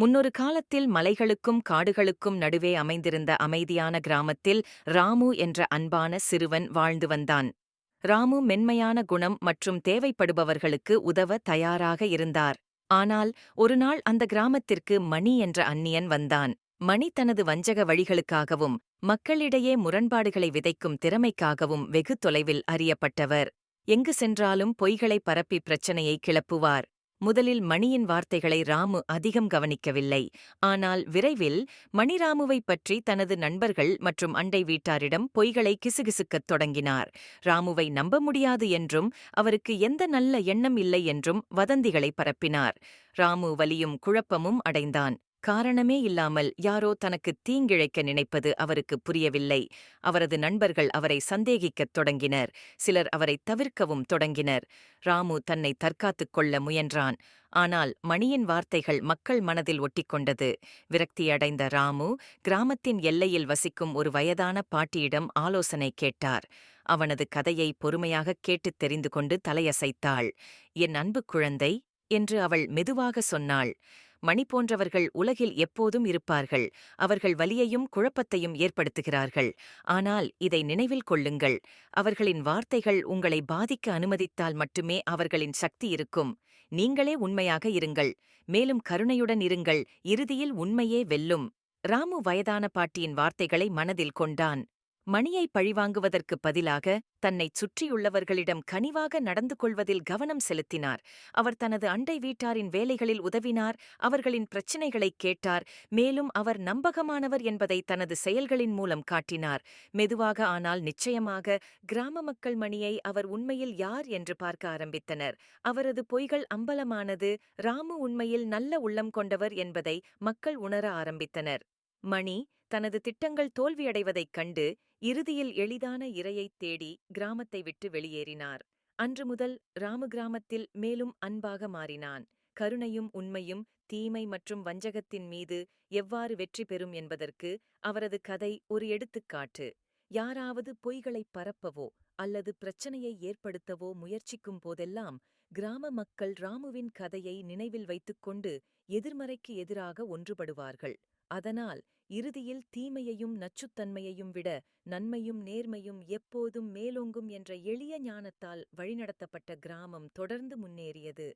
முன்னொரு காலத்தில் மலைகளுக்கும் காடுகளுக்கும் நடுவே அமைந்திருந்த அமைதியான கிராமத்தில் ராமு என்ற அன்பான சிறுவன் வாழ்ந்து வந்தான். ராமு மென்மையான குணம் மற்றும் தேவைப்படுபவர்களுக்கு உதவ தயாராக இருந்தார். ஆனால் ஒருநாள் அந்த கிராமத்திற்கு மணி என்ற அந்நியன் வந்தான். மணி தனது வஞ்சக வழிகளுக்காகவும் மக்களிடையே முரண்பாடுகளை விதைக்கும் திறமைக்காகவும் வெகு தொலைவில் அறியப்பட்டவர். எங்கு சென்றாலும் பொய்களை பரப்பி பிரச்சனையை கிளப்புவார். முதலில் மணியின் வார்த்தைகளை ராமு அதிகம் கவனிக்கவில்லை. ஆனால் விரைவில் மணிராமுவைப் பற்றி தனது நண்பர்கள் மற்றும் அண்டை வீட்டாரிடம் பொய்களை கிசுகிசுக்கத் தொடங்கினார். ராமுவை நம்ப முடியாது என்றும் அவருக்கு எந்த நல்ல எண்ணம் இல்லை என்றும் வதந்திகளை பரப்பினார். ராமு வலியும் குழப்பமும் அடைந்தான். காரணமே இல்லாமல் யாரோ தனக்கு தீங்கிழைக்க நினைப்பது அவருக்கு புரியவில்லை. அவரது நண்பர்கள் அவரை சந்தேகிக்கத் தொடங்கினர். சிலர் அவரை தவிர்க்கவும் தொடங்கினர். ராமு தன்னை தற்காத்துக் கொள்ள முயன்றான். ஆனால் மணியின் வார்த்தைகள் மக்கள் மனதில் ஒட்டிக்கொண்டது. விரக்தியடைந்த ராமு கிராமத்தின் எல்லையில் வசிக்கும் ஒரு வயதான பாட்டியிடம் ஆலோசனை கேட்டார். அவனது கதையை பொறுமையாகக் கேட்டுத் தெரிந்து கொண்டு தலையசைத்தாள். என் அன்பு குழந்தை என்று அவள் மெதுவாக சொன்னாள். மணி போன்றவர்கள் உலகில் எப்போதும் இருப்பார்கள். அவர்கள் வலியையும் குழப்பத்தையும் ஏற்படுத்துகிறார்கள். ஆனால் இதை நினைவில் கொள்ளுங்கள். அவர்களின் வார்த்தைகள் உங்களை பாதிக்க அனுமதித்தால் மட்டுமே அவர்களின் சக்தி இருக்கும். நீங்களே உண்மையாக இருங்கள். மேலும் கருணையுடன் இருங்கள். இறுதியில் உண்மையே வெல்லும். ராமு வயதான பாட்டியின் வார்த்தைகளை மனதில் கொண்டான். மணியை பழிவாங்குவதற்குப் பதிலாக தன்னைச் சுற்றியுள்ளவர்களிடம் கனிவாக நடந்து கொள்வதில் கவனம் செலுத்தினார். அவர் தனது அண்டை வீட்டாரின் வேலைகளில் உதவினார் அவர்களின் பிரச்சினைகளைக் கேட்டார் மேலும் அவர் நம்பகமானவர் என்பதை தனது செயல்களின் மூலம் காட்டினார். மெதுவாக ஆனால் நிச்சயமாக கிராம மக்கள் மணியை அவர் உண்மையில் யார் என்று பார்க்க ஆரம்பித்தனர். அவரது பொய்கள் அம்பலமானது ராமு உண்மையில் நல்ல உள்ளம் கொண்டவர் என்பதை மக்கள் உணர ஆரம்பித்தனர். மணி தனது திட்டங்கள் தோல்வியடைவதைக் கண்டு இறுதியில் எளிதான இரையைத் தேடி கிராமத்தை விட்டு வெளியேறினார். அன்று முதல் ராமு கிராமத்தில் மேலும் அன்பாக மாறினான். கருணையும் உண்மையும் தீமை மற்றும் வஞ்சகத்தின் மீது எவ்வாறு வெற்றி பெறும் என்பதற்கு அவரது கதை ஒரு எடுத்துக்காட்டு. யாராவது பொய்களைப் பரப்பவோ அல்லது பிரச்சனையை ஏற்படுத்தவோ முயற்சிக்கும் போதெல்லாம் கிராம மக்கள் ராமுவின் கதையை நினைவில் வைத்துக்கொண்டு எதிர்மறைக்கு எதிராக ஒன்றுபடுவார்கள். அதனால் இறுதியில் தீமையையும் நச்சுத்தன்மையையும் விட நன்மையும் நேர்மையும் எப்போதும் மேலோங்கும் என்ற எளிய ஞானத்தால் வழிநடத்தப்பட்ட கிராமம் தொடர்ந்து முன்னேறியது.